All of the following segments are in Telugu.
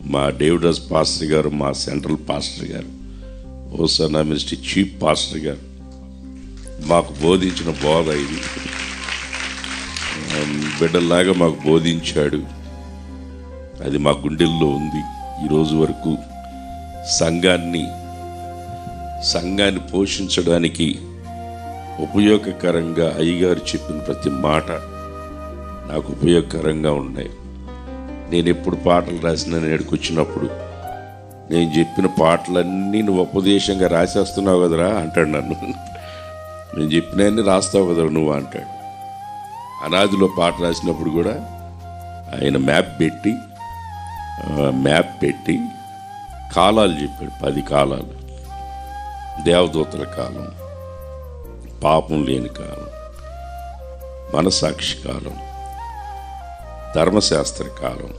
మా డేవిడస్ పాస్టర్ గారు మా సెంట్రల్ పాస్టర్ గారు ఓసనా మినిస్ట్రీ చీఫ్ పాస్టర్ గారు మాకు బోధించిన బోధ ఇది. బిడ్డల్లాగా మాకు బోధించాడు. అది మా గుండెల్లో ఉంది. ఈరోజు వరకు సంఘాన్ని సంఘాన్ని పోషించడానికి ఉపయోగకరంగా అయ్యగారు చెప్పిన ప్రతి మాట నాకు ఉపయోగకరంగా ఉన్నాయి. నేను ఎప్పుడు పాటలు రాసిన నేను వచ్చినప్పుడు నేను చెప్పిన పాటలన్నీ నువ్వు ఉపదేశంగా రాసేస్తున్నావు కదరా అంటాడు నన్ను. నేను చెప్పినవన్నీ రాస్తావు కదరా నువ్వు అంటాడు. అనాదిలో పాట రాసినప్పుడు కూడా ఆయన మ్యాప్ పెట్టి మ్యాప్ పెట్టి కాలాలు చెప్పాడు పది కాలాలు. దేవదూతల కాలం పాపం లేని కాలం మనసాక్షి కాలం. ధర్మశాస్త్ర కాలం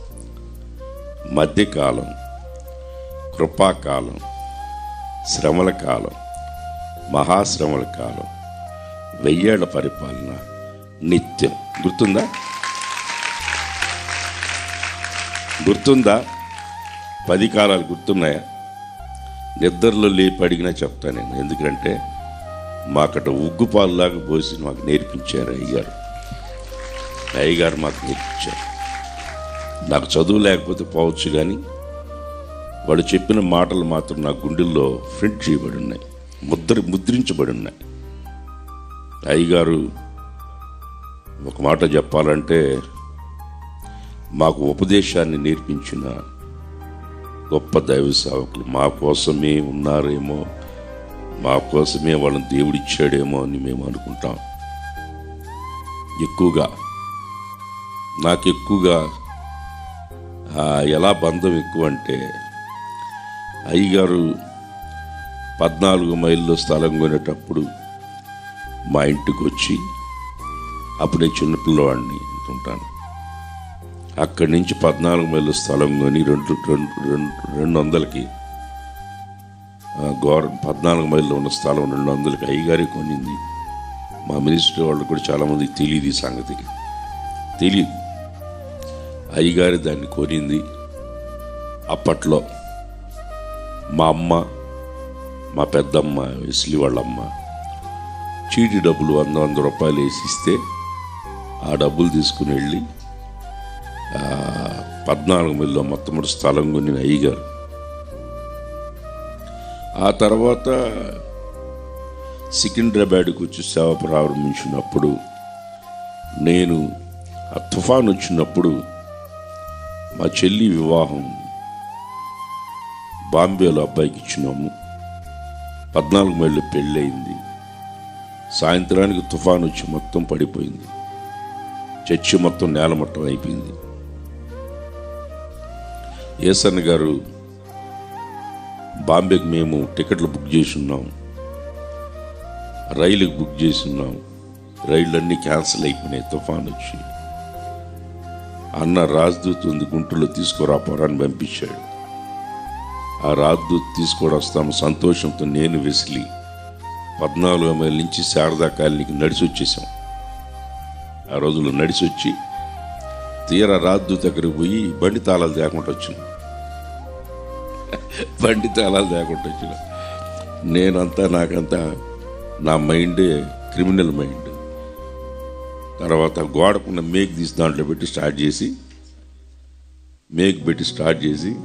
మధ్యకాలం కృపాకాలం శ్రమల కాలం మహాశ్రమల కాలం వెయ్యేళ్ళ పరిపాలన నిత్యం. గుర్తుందా? గుర్తుందా? పది కాలాలు గుర్తున్నాయా? నిద్రలో లేపి అడిగినా చెప్తాను నేను ఎందుకంటే మాకట ఉగ్గుపాలులాగా పోసి మాకు నేర్పించారు అయ్యారు అయ్యగారు మాకు నేర్పించారు నాకు చదువు లేకపోతే పోవచ్చు కానీ వాడు చెప్పిన మాటలు మాత్రం నా గుండెల్లో ప్రింట్ చేయబడి ఉన్నాయి. ముద్ర ముద్రించబడి ఉన్నాయి. అయ్యగారు ఒక మాట చెప్పాలంటే మాకు ఉపదేశాన్ని నేర్పించిన గొప్ప దైవ సేవకులు మా కోసమే ఉన్నారేమో మా కోసమే వాళ్ళని దేవుడిచ్చాడేమో అని మేము అనుకుంటాం. ఎక్కువగా నాకు ఎక్కువగా ఎలా బంధం ఎక్కువ అంటే అయ్యగారు పద్నాలుగు మైళ్ళు స్థలం కొనేటప్పుడు మా ఇంటికి వచ్చి అప్పుడు నేను చిన్నపిల్లవాడిని ఉంటాను అక్కడి నుంచి పద్నాలుగు మైళ్ళు స్థలం కొని రెండు రెండు రెండు రెండు వందలకి గోర పద్నాలుగు మైళ్ళు ఉన్న స్థలం రెండు వందలకి అయ్యగారి కొనింది. మా మినిస్టర్ వాళ్ళు కూడా చాలామందికి తెలియదు ఈ సంగతి తెలియదు అయ్యగారి దాన్ని కొనింది అప్పట్లో మా అమ్మ మా పెద్దమ్మ వెస్లి వాళ్ళమ్మ చీటి డబ్బులు వంద వంద రూపాయలు వేసి ఇస్తే ఆ డబ్బులు తీసుకుని వెళ్ళి పద్నాలుగు మిల్లో మొట్టమొదటి స్థలం కొని అయ్యగారు. ఆ తర్వాత సికింద్రాబాద్కి వచ్చి సేవ ప్రారంభించినప్పుడు నేను ఆ తుఫాన్ వచ్చినప్పుడు మా చెల్లి వివాహం బాంబేలో అబ్బాయికి ఇచ్చినాము. పద్నాలుగు మైళ్ళు పెళ్ళయింది. సాయంత్రానికి తుఫాన్ వచ్చి మొత్తం పడిపోయింది. చర్చి మొత్తం నేలమట్టం అయిపోయింది. ఏసన్న గారు బాంబేకి మేము టికెట్లు బుక్ చేసి ఉన్నాం. రైలుకి బుక్ చేసి ఉన్నాం. రైళ్ళన్నీ క్యాన్సిల్ అయిపోయినాయి. తుఫాన్ వచ్చి. అన్న రాజ్దూత్ ఉంది గుంటూరులో తీసుకురా పోరాని పంపించాడు. ఆ రాజ్దూత్ తీసుకొని వస్తాము సంతోషంతో నేను వెసిలి పద్నాలుగు మైల నుంచి శారదా కాలనీకి నడిచి వచ్చేసాం ఆ రోజుల్లో నడిచి వచ్చి తీరా రాజ్దూత్ దగ్గరికి పోయి బండి తాళాలు తేకుండా వచ్చిన. బండి తాళాలు తేకుండా వచ్చిన. నేనంతా నాకంతా నా మైండే క్రిమినల్ మైండ్. తర్వాత గోడకున్న మేక్ తీసి దాంట్లో పెట్టి స్టార్ట్ చేసి మేక్ పెట్టి స్టార్ట్ చేసి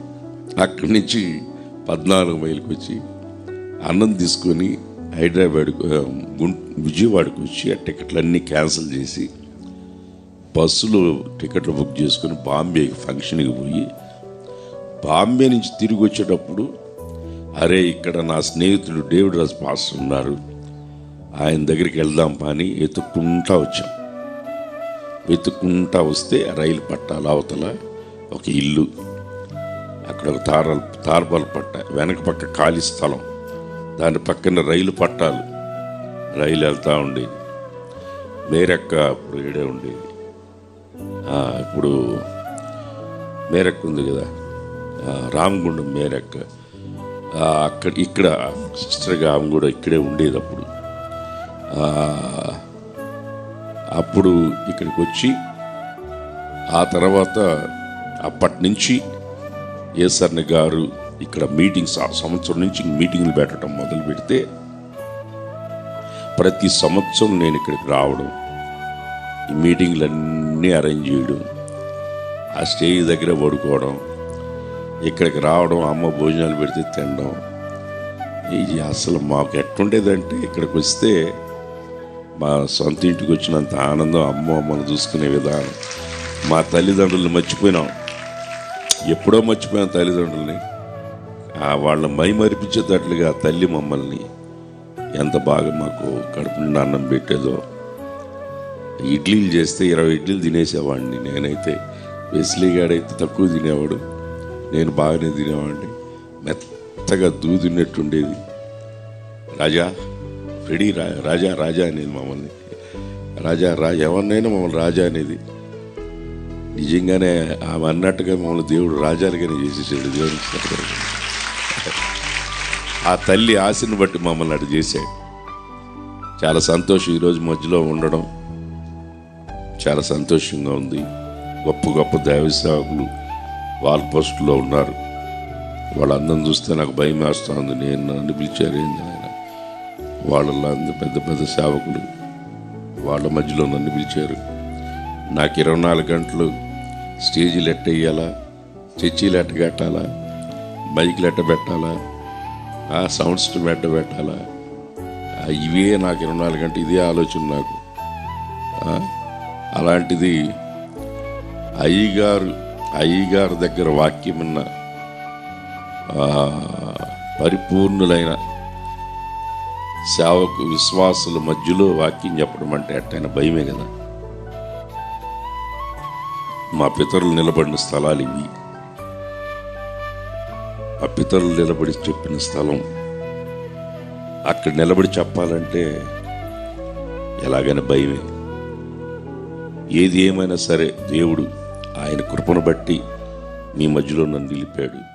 అక్కడి నుంచి పద్నాలుగు మైలుకి వచ్చి అన్నం తీసుకొని హైదరాబాద్ గుం విజయవాడకు వచ్చి ఆ టికెట్లన్నీ క్యాన్సిల్ చేసి బస్సులో టికెట్లు బుక్ చేసుకొని బాంబేకి ఫంక్షన్కి పోయి బాంబే నుంచి తిరిగి వచ్చేటప్పుడు అరే ఇక్కడ నా స్నేహితుడు డేవిడ్ రాజ్ పాస్టర్ ఉన్నారు. ఆయన దగ్గరికి వెళ్దాం పని ఎత్తుక్కుంటా వచ్చాం. వెతుక్కుంటా వస్తే రైలు పట్టాల అవతల ఒక ఇల్లు. అక్కడ ఒక తార తార్బల్ పట్ట వెనక పక్క ఖాళీ స్థలం. దాని పక్కన రైలు పట్టాలు. రైలు వెళ్తూ ఉండేది. మేరెక్క అప్పుడు ఏడే ఉండేది. ఇప్పుడు మేరక్క ఉంది కదా రామగుండం మేరెక్క. అక్కడ ఇక్కడ సిస్టర్గా ఆమె కూడా ఇక్కడే ఉండేది అప్పుడు. అప్పుడు ఇక్కడికి వచ్చి ఆ తర్వాత అప్పటి నుంచి ఏసర్ని గారు ఇక్కడ మీటింగ్స్ ఆ సంవత్సరం నుంచి మీటింగ్లు పెట్టడం మొదలు పెడితే ప్రతి సంవత్సరం నేను ఇక్కడికి రావడం ఈ మీటింగ్లన్నీ అరేంజ్ చేయడం ఆ స్టేజ్ దగ్గర పడుకోవడం ఇక్కడికి రావడం అమ్మ భోజనాలు పెడితే తినడం ఇది అసలు మాకు ఎట్టుండేదంటే ఇక్కడికి వస్తే మా సొంత ఇంటికి వచ్చినంత ఆనందం అమ్మ అమ్మను చూసుకునే విధానం. మా తల్లిదండ్రులను మర్చిపోయినాం. ఎప్పుడో మర్చిపోయాం తల్లిదండ్రుల్ని. వాళ్ళ మైమరిపించేటట్లుగా తల్లి మమ్మల్ని ఎంత బాగా మాకు కడుపు నిండా అన్నం పెట్టేదో. ఇడ్లీలు చేస్తే ఇరవై ఇడ్లీలు తినేసేవాడిని నేనైతే. వెస్లీగాడైతే తక్కువ తినేవాడు. నేను బాగానే తినేవాడిని. మెత్తగా దూదినట్టుండేది రాజా రెడీ రాజా రాజా అనేది మమ్మల్ని. రాజా రాజా ఎవరినైనా మమ్మల్ని రాజా అనేది. నిజంగానే ఆమె అన్నట్టుగా మమ్మల్ని దేవుడు రాజాలుగానే చేసేసాడు దేవుడు ఆ తల్లి ఆశను బట్టి మమ్మల్ని అటు చేశాడు. చాలా సంతోషం ఈరోజు మధ్యలో ఉండడం. చాలా సంతోషంగా ఉంది. గొప్ప గొప్ప దైవ సేవకులు వాల్ పోస్టులో ఉన్నారు. వాళ్ళందరం చూస్తే నాకు భయం వేస్తుంది నేను నన్ను పిలిచారు ఏంది వాళ్ళల్లో అందరు పెద్ద పెద్ద సేవకులు వాళ్ళ మధ్యలో నన్ను పిలిచారు. నాకు ఇరవై నాలుగు గంటలు స్టేజీలు ఎట్ట వేయాలా చర్చీలు ఎట్ట కట్టాలా మైకులు ఎట్ట పెట్టాలా ఆ సౌండ్ ఎట్ట పెట్టాలా? ఇవే నాకు ఇరవై నాలుగు గంటలు ఇదే ఆలోచన నాకు. అలాంటిది అయ్యగారు అయ్యగారి దగ్గర వాక్యం ఉన్న పరిపూర్ణులైన సేవకు విశ్వాసుల మధ్యలో వాక్యం చెప్పడం అంటే అట్టైన భయమే కదా. మా పితరులు నిలబడిన స్థలాలు ఇవి. మా పితరులు నిలబడి చెప్పిన స్థలం. అక్కడ నిలబడి చెప్పాలంటే ఎలాగైనా భయమే. ఏది ఏమైనా సరే దేవుడు ఆయన కృపను బట్టి మీ మధ్యలో నన్ను నిలిపాడు.